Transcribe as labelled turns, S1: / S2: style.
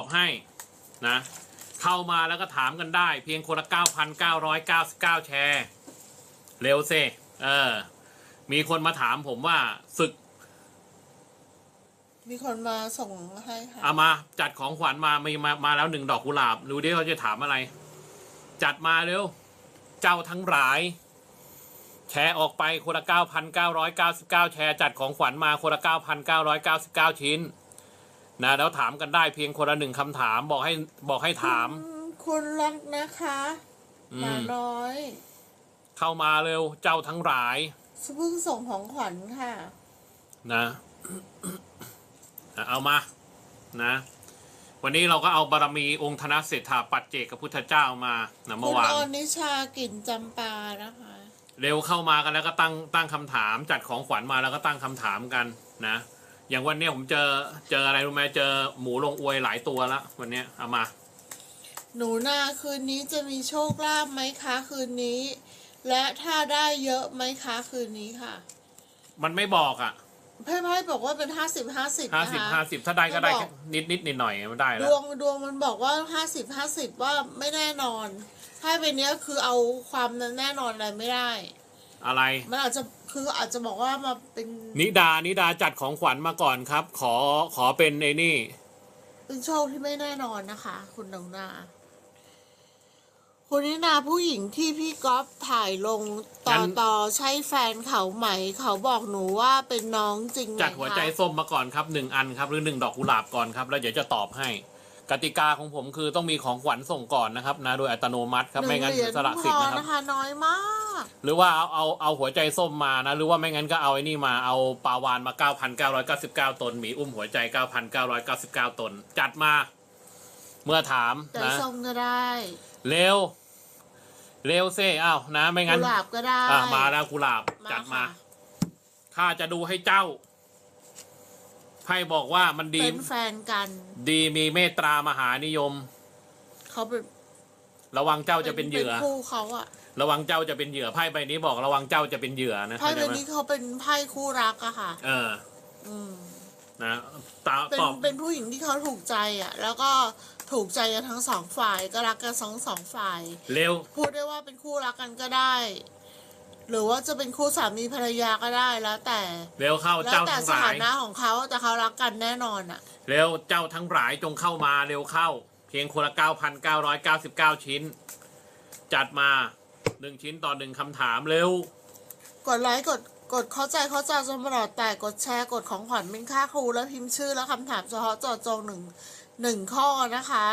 S1: บอกให้นะเข้ามาแล้วก็ถามกันได้ เพียงคนละ 9,999 แชร์ เร็วเซเออ มีคนมาถามผมว่าศึก
S2: มีคนมาส่งให้ค่ะ
S1: เอามาจัดของขวัญมามีมามาแล้วหนึ่งดอกกุหลาบดูดิเขาจะถามอะไร จัดมาเร็ว เจ้าทั้งหลาย แชร์ออกไปคนละ 9,999 แชร์จัดของขวัญมาคนละ 9,999 ชิ้น นะแล้วถามกันได้เพียงคนละหนึ่งคำถามบอกให้บอกให้ถาม
S2: อืมคุณรักนะคะ
S1: อื
S2: หมามน้อย
S1: เข้ามาเร็วเจ้าทั้งหลาย
S2: เพิ่งส่งของขวัญค่ะ
S1: นะอะเอามานะ วันนี้เราก็เอาบารมีองค์ธนเศรษฐาปัจเจกกับพุทธเจ้ามานะ
S2: คุ
S1: เมื่อ
S2: ณ
S1: วาน
S2: อนิชากลิ่นจำปานะคะ
S1: เร็วเข้ามากันแล้วก็ตั้งตั้งคำถามจัดของขวัญมาแล้วก็ตั้งคำถามกันนะ อย่างวันเนี้ยผมเจอเจออะไรรู้ไหมเจอหมูลงอวยหลายตัวแล้ววันเนี้ยเอามา
S2: หนูนาคืนนี้จะมีโชคลาภไหมคะคืนนี้ และถ้าได้เยอะไหมคะคืนนี้ค่ะ
S1: มันไม่บอกอะ
S2: ไพ่ไพ่บอกว่าเป็นห้าสิบห้าสิบ
S1: ห้า
S2: นะ
S1: สิบ
S2: คะ
S1: ห้าสิบถ้าได้ก็ได้
S2: ไม่บอก
S1: แค่นิดนิดนิดหน่อยมันได้
S2: ด
S1: แล้ว
S2: วงดวงมันบอกว่าห้าสิบห้าสิบว่าไม่แน่นอนไพ่ใบเนี้ยคือเอาความแน่นอนอะไรไม่ได้
S1: อะไร
S2: มันอาจจะคืออาจจะบอกว่ามาเป็น
S1: นิดานิดาจัดของขวัญมาก่อนครับ ขอขอเป็นไอ้นี่
S2: เป็นโชคที่ไม่แน่นอนนะคะ คุณหนงนา คุณนินาผู้หญิงที่พี่ก๊อฟถ่ายลงต่
S1: งั้
S2: อนต่อใช่แฟนเขาไหม เขาบอกหนูว่าเป็นน้องจริงไหม
S1: จัดหัวใจ
S2: คะ
S1: ส้มมาก่อนครับหนึ่งอันครับ หรือหนึ่งดอกกุหลาบก่อนครับ แล้วเดี๋ยวจะตอบให้ กติกาของผมคือต้องมีของขวัญส่งก่อนนะครับนะโดยอัตโนมัติครับ
S2: ห
S1: ไม่
S2: นึ่ง
S1: งั้น
S2: เหรียญ
S1: สละ
S2: พ
S1: สิทธิ์
S2: อ
S1: นะครับ
S2: นะคะน้อยมาก
S1: หรือว่าเอาเอาเอาหัวใจส้มมานะ หรือว่าไม่งั้นก็เอาไอ้นี่มาเอาปลาวานมา 9,999 ตนหมีอุ้มหัวใจ 9,999 ตน จัดมา เมื่อถาม
S2: แต่
S1: นะ
S2: ส้มก็ได้
S1: เร็ว เร็วเซ่อ้าวนะ ไม่งั้น
S2: กุหลาบก็ได้
S1: อะมาแล้วกุหลาบจัดมา
S2: ค่ะ
S1: ข้าจะดูให้เจ้าไพ่บอกว่ามันดี
S2: เป็นแฟนกัน
S1: ดีมีเมตตามหานิยม
S2: เขาเป็น
S1: ระวังเจ้าจะเป็นเหยื่อ
S2: คู่เขาอะ
S1: ระวังเจ้าจะเป็นเหยื่อไพ่ใบนี้บอกระวังเจ้าจะเป็นเหยื่อนะ
S2: ไพ่
S1: เข้าใจ
S2: ใบ
S1: ไหม
S2: นี้เขาเป็นไพ่คู่รักอะค่ะ
S1: เออ
S2: อืม
S1: นะตา
S2: เป็น
S1: ตอบ
S2: เป็นผู้หญิงที่เขาถูกใจอะแล้วก็ถูกใจกันทั้งสองฝ่ายก็รักกันสองสองฝ่าย
S1: เร็ว
S2: พูดได้ว่าเป็นคู่รักกันก็ได้ หรือว่าจะเป็นคู่สามีภรรยาก็ได้แล้วแต่
S1: เร็วเข้า
S2: แล้ว
S1: เจ้า
S2: แต่
S1: ทั้ง
S2: ส
S1: หลา
S2: ถายนะของเขาแต่เขารักกันแน่นอนอะ
S1: เร็วเจ้าทั้งหลายจงเข้ามาเร็วเข้า เพียงคนละเก้าพันเก้าร้อยเก้าสิบเก้าชิ้น จัดมาหนึ่งชิ้นต่อหนึ่งคำถามเร็ว
S2: กดไลค์กดกดเข้าใจเข้าใจจนตลอดแต่กดแชร์กดของขวัญเป็นค่าครูแล้วพิมพ์ชื่อแล้วคำถามเฉพาะเจาะจงหนึ่งหนึ่งข้อนะคะ